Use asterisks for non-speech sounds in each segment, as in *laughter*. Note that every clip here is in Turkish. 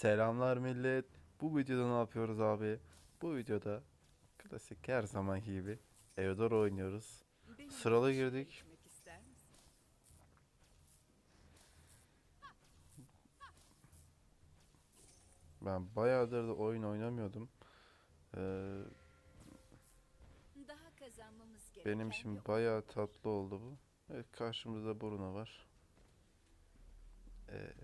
Selamlar millet. Bu videoda ne yapıyoruz abi? Bu videoda klasik her zamanki gibi Eudora oynuyoruz. Sıralı girdik. Ben bayağıdır da oyun oynamıyordum. Ee, benim oyun bayağı tatlı oldu bu. Evet karşımızda Bruno var. Ee,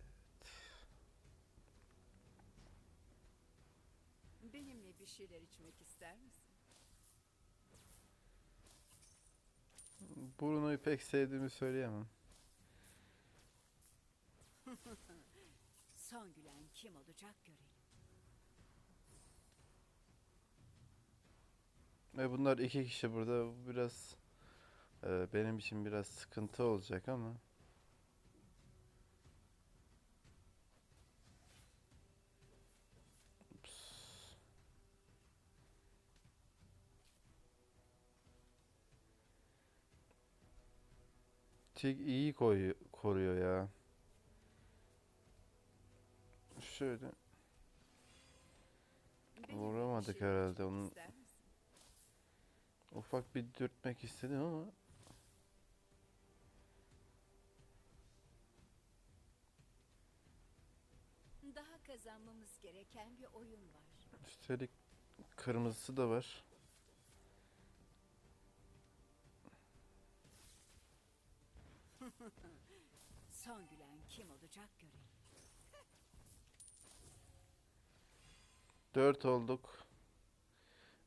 Bir şeyler içmek ister misin? Bruno'yu pek sevdiğimi söyleyemem. *laughs* Son gülen kim olacak görelim. Ve bunlar iki kişi burada. Bu biraz e, benim için biraz sıkıntı olacak ama. Tig iyi koyu, koruyor ya. Şöyle Vuramadık herhalde, onun- ufak bir dürtmek istedim ama Daha kazanmamız gereken bir oyun var. üstelik kırmızısı da var. *laughs* Son gülen kim olacak görelim. Dört olduk.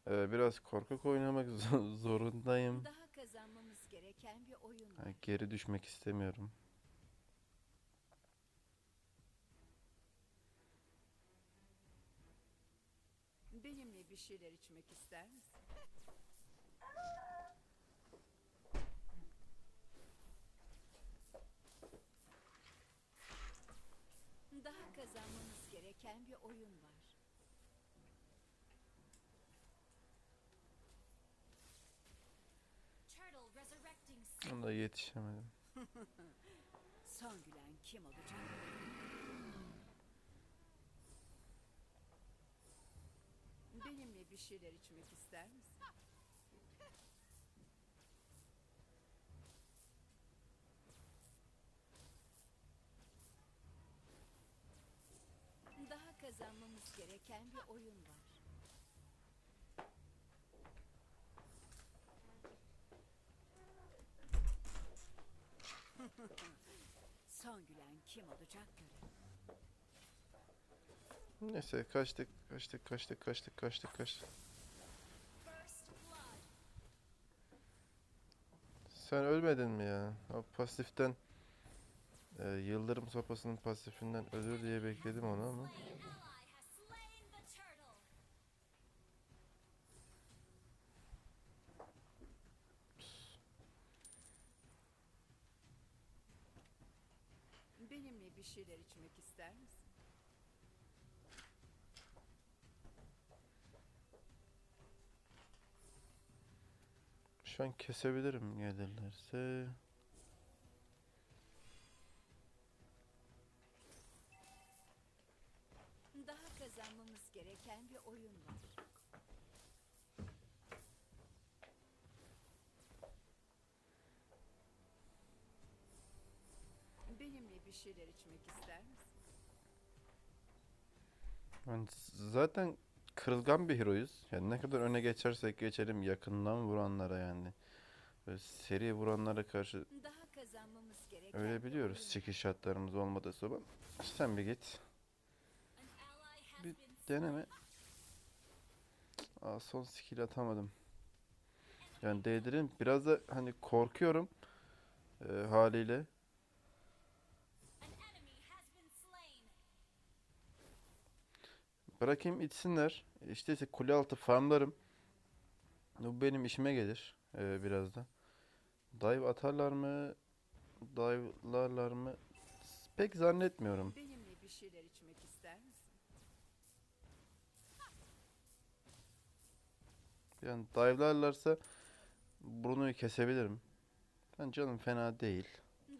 Ee, biraz korkak oynamak *laughs* zo- zorundayım. Daha kazanmamız gereken bir oyun Ha, geri düşmek istemiyorum. Benimle bir şeyler içmek ister misin? Daha gereken bir oyun var. Turtle resurrecting s- Ona yetişemedim. *laughs* Son gülen kim olacak? Benimle bir şeyler içmek ister misin? Daha kazanmamız gereken bir oyun var. *laughs* Son gülen kim olacak görelim. Neyse kaçtık, kaçtık, kaçtık, kaçtık, kaçtık, kaçtık. Sen ölmedin mi ya? O pasiften e, Yıldırım sopasının pasifinden ölür diye bekledim onu ama. An ally has slain the turtle. Benimle bir şeyler içmek ister misin? Şu an kesebilirim gelirlerse. Bir şeyler içmek ister misin? Yani zaten kırılgan bir heroyuz. Yani ne kadar öne geçersek geçelim yakından vuranlara yani. Böyle seri vuranlara karşı Daha kazanmamız gereken öyle biliyoruz. Çekiş şartlarımız olmadığı zaman. Sen bir git. Bir deneme. Aa, son skill atamadım. Yani değdirin. Biraz da hani korkuyorum e, haliyle. An enemy has been slain. Bırakayım içsinler. İşte ise kule altı farmlarım. Bu benim işime gelir e, biraz da. Dive atarlar mı? Dive'larlar mı? Pek zannetmiyorum. Benimle bir şeyler içmek ister misin? Yani dive'larlarsa Bruno'yu kesebilirim. Ben canım fena değil.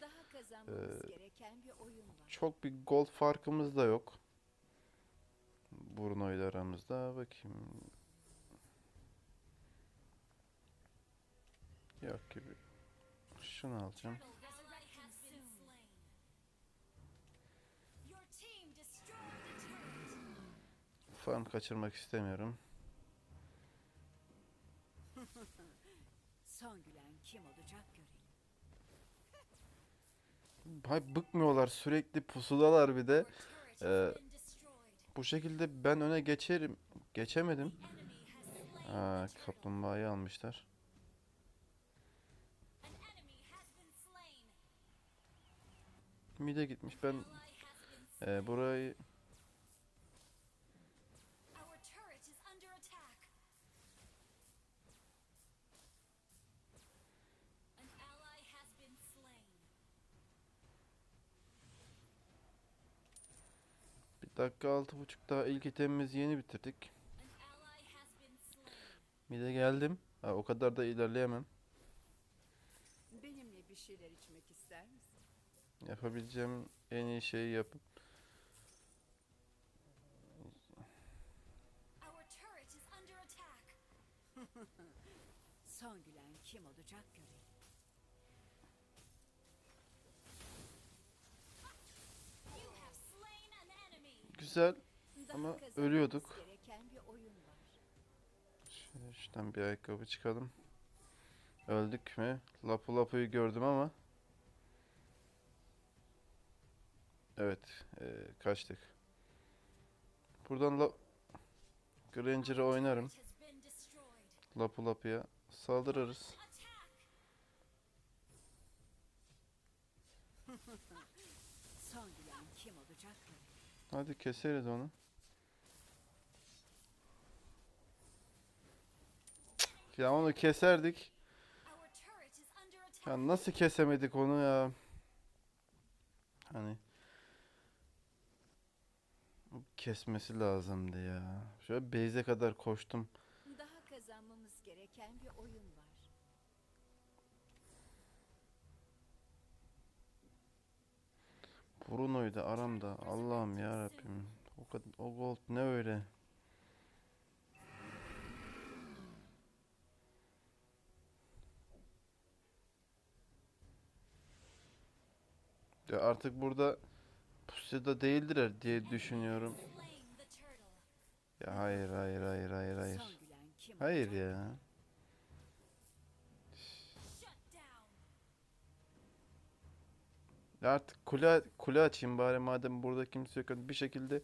Daha kazanmamız Ee, gereken bir oyun var. Çok bir gold farkımız da yok. Bruno ile aramızda. Bakayım. Yok gibi. Şunu alacağım. Farm kaçırmak istemiyorum. Son gülen kim olacak görelim. Hay bıkmıyorlar sürekli pusudalar bir de. Ee. Bu şekilde ben öne geçerim. Geçemedim. The turtle. kaplumbağayı almışlar. Mide gitmiş. Ben e, burayı Our turret is under attack. An ally has been slain. bir dakika altı buçuk daha ilk itemimizi yeni bitirdik. Slain. Mide geldim. Ha, o kadar da ilerleyemem. Benimle bir şeyler içmek ister misin? Yapabileceğim en iyi şeyi yapıp. *laughs* Son gülen kim olacak güzel. Ama ölüyorduk. Şöyle şuradan bir ayakkabı çıkalım. Öldük mü? Lapu Lapu'yu gördüm ama. Evet, e, kaçtık. Buradan la Granger'ı oynarım. Lapu Lapu'ya saldırırız. Attack. Son gülen kim olacak görelim. Hadi keseriz onu. Ya onu keserdik. Ya nasıl kesemedik onu ya? Hani kesmesi lazımdı ya. Şöyle base'e kadar koştum. Daha kazanmamız gereken bir oyun var. Bruno'ydu aramda. Allah'ım ya Rabbim. O o gold ne öyle? Ya artık burada pusuda değildiler diye düşünüyorum. Ya hayır hayır hayır hayır hayır. Hayır ya. Shut down. Artık kule kule açayım bari madem burada kimse yok. Bir şekilde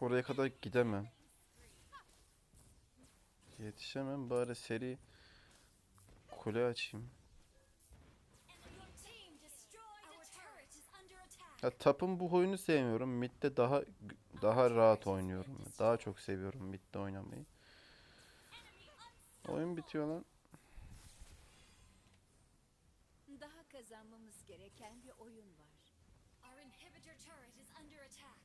oraya kadar gidemem. Yetişemem bari seri kule açayım. Ya tapın bu oyunu sevmiyorum. Mid'de daha daha rahat oynuyorum. Daha çok seviyorum mid'de oynamayı. Oyun bitiyor lan. Daha kazanmamız gereken bir oyun var. Our inhibitor turret is under attack.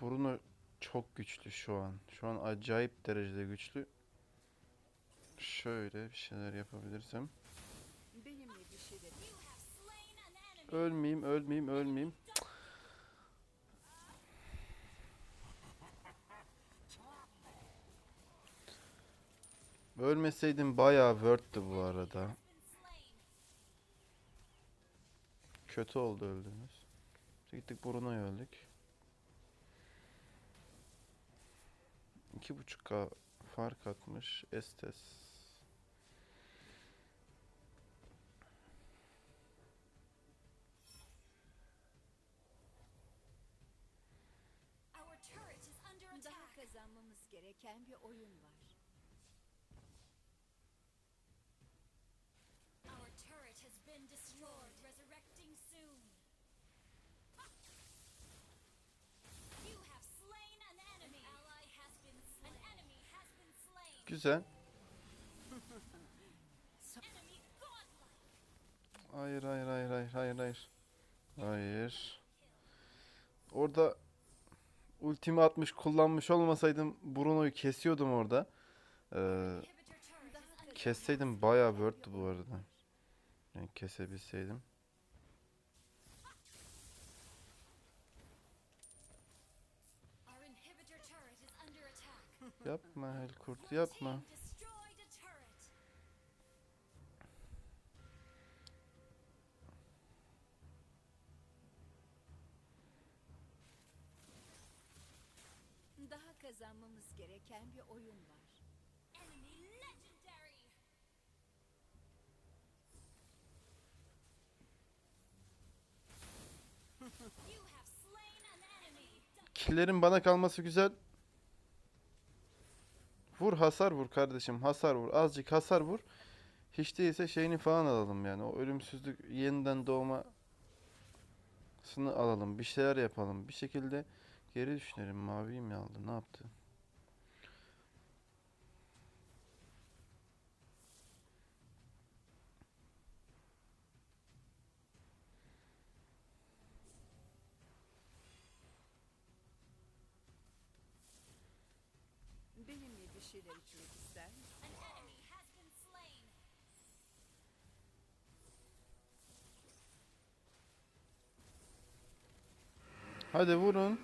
Bruno çok güçlü şu an. Şu an acayip derecede güçlü. Şöyle bir şeyler yapabilirsem. Benimle bir şeyler You have slain Ölmeyeyim, ölmeyeyim, ölmeyeyim. Ölmeseydim bayağı word'tü bu arada. Kötü oldu öldüğümüz. Gittik Bruno'yu öldük. 2.5k fark atmış Estes. Gereken bir oyun var. Our turret has been destroyed. Resurrecting soon. You have slain an enemy. An ally has been slain. An enemy has been slain. Güzel. *laughs* Enemy godlike. Hayır hayır hayır hayır hayır hayır. Hayır. Orada ultimi atmış kullanmış olmasaydım Bruno'yu kesiyordum orada. Ee, kesseydim bayağı word'tu bu arada. Yani kesebilseydim. Yapma Helkurt Your yapma. Gereken bir oyun var. *laughs* Killerin bana kalması güzel. Vur hasar vur kardeşim hasar vur. Azıcık hasar vur. Hiç değilse şeyini falan alalım yani. O ölümsüzlük yeniden doğmasını alalım. Bir şeyler yapalım. Bir şekilde geri düşünelim. Maviyi mi aldı? Ne yaptı? Benimle bir şeyler içmek ister misin? An enemy has been slain. Hadi vurun. Hadi. Our turret has been destroyed. An enemy has been slain. Enemy legendary. Shut down.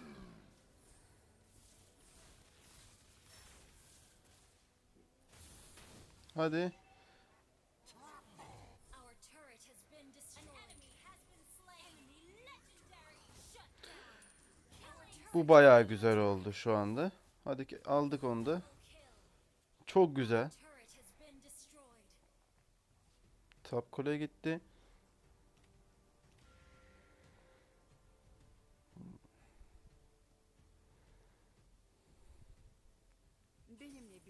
Our turret Bu bayağı güzel oldu şu anda. Hadi aldık onu da. Çok güzel. Top kule gitti.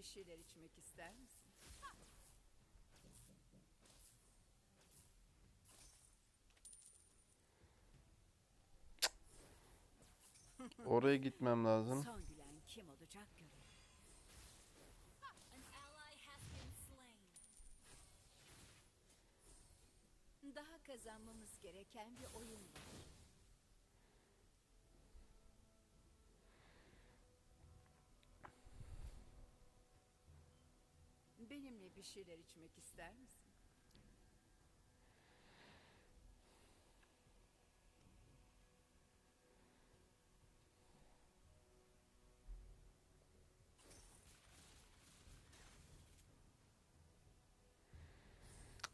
Bir şeyler içmek ister misin? Oraya gitmem lazım. Son gülen kim olacak slain. Daha kazanmamız gereken bir oyun var. Bir şeyler içmek ister misin?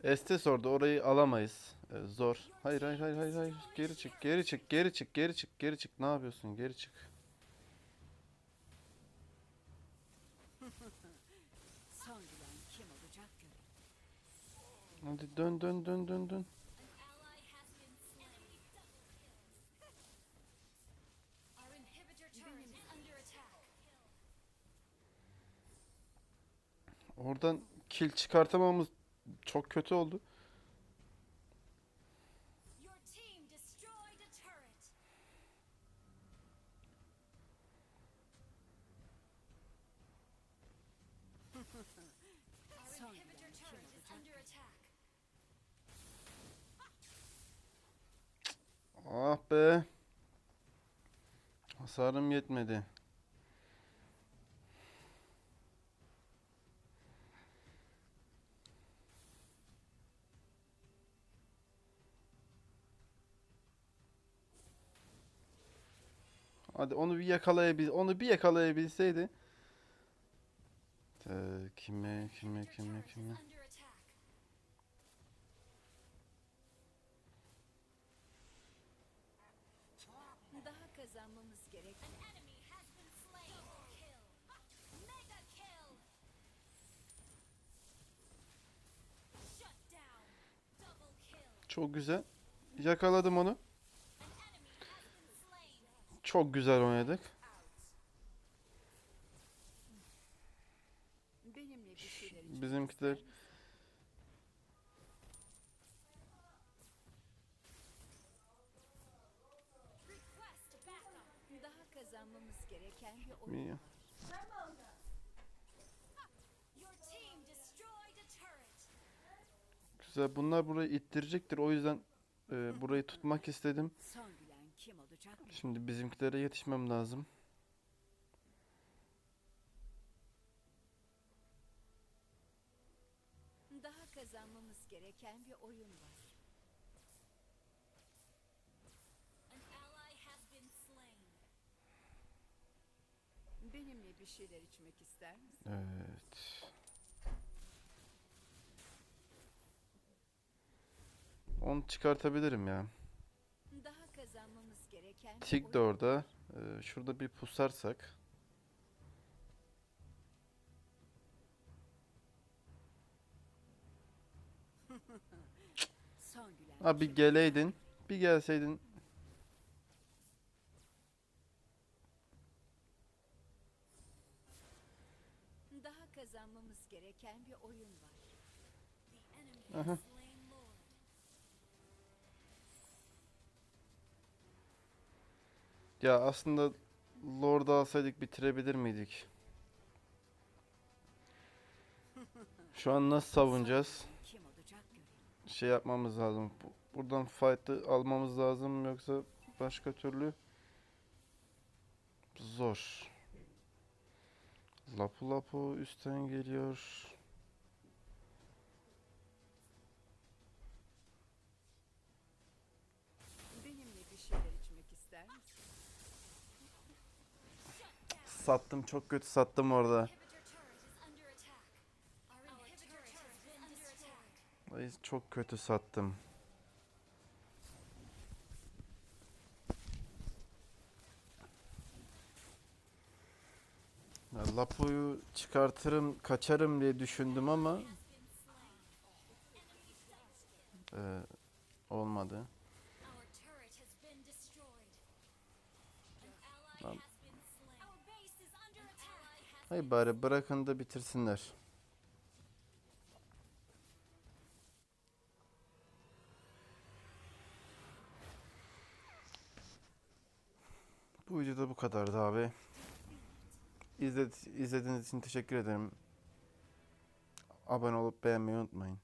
Estes orada orayı alamayız. Ee, zor. Hayır hayır hayır hayır hayır. Geri çık geri çık geri çık geri çık geri çık. Ne yapıyorsun? Geri çık. *laughs* Son gülen kim olacak görelim. Hadi dön dön dön dön dön. Oradan kill çıkartamamız çok kötü oldu. Be. Hasarım yetmedi. Hadi onu bir yakalayabil onu bir yakalayabilseydi. Ee, kime kime kime kime. Kazanmamız gereken An enemy has been slain. Double kill. Mega kill. Shut down. Double kill. Çok güzel. Yakaladım onu. Çok güzel oynadık. Bizimkiler Kazanmamız gereken bir oyun var. Güzel. Bunlar burayı ittirecektir. O yüzden e, burayı tutmak istedim. Şimdi bizimkilere yetişmem lazım. Bir şeyler içmek ister misin? Evet. Onu çıkartabilirim ya. Daha kazanmamız gereken Tik de oyun orada. Ee, şurada bir pusarsak. *laughs* Son gülen Abi bir geleydin. Bir gelseydin. Kazanmamız gereken bir oyun var. Lord. Ya aslında Lord'u alsaydık bitirebilir miydik? *laughs* Şu an nasıl savunacağız? Şey yapmamız lazım. Bu- Buradan fight'ı almamız lazım yoksa başka türlü zor. Lapu Lapu üstten geliyor. Benimle bir şeyler içmek ister misin? Sattım çok kötü sattım orada. Ay, çok kötü sattım. Ya, Lapu'yu çıkartırım, kaçarım diye düşündüm ama Has been slain. Enemy double kill. e, olmadı. Lan. Hay bari bırakın da bitirsinler. Bu videoda bu kadardı abi. İzledi- izlediğiniz için teşekkür ederim. Abone olup beğenmeyi unutmayın.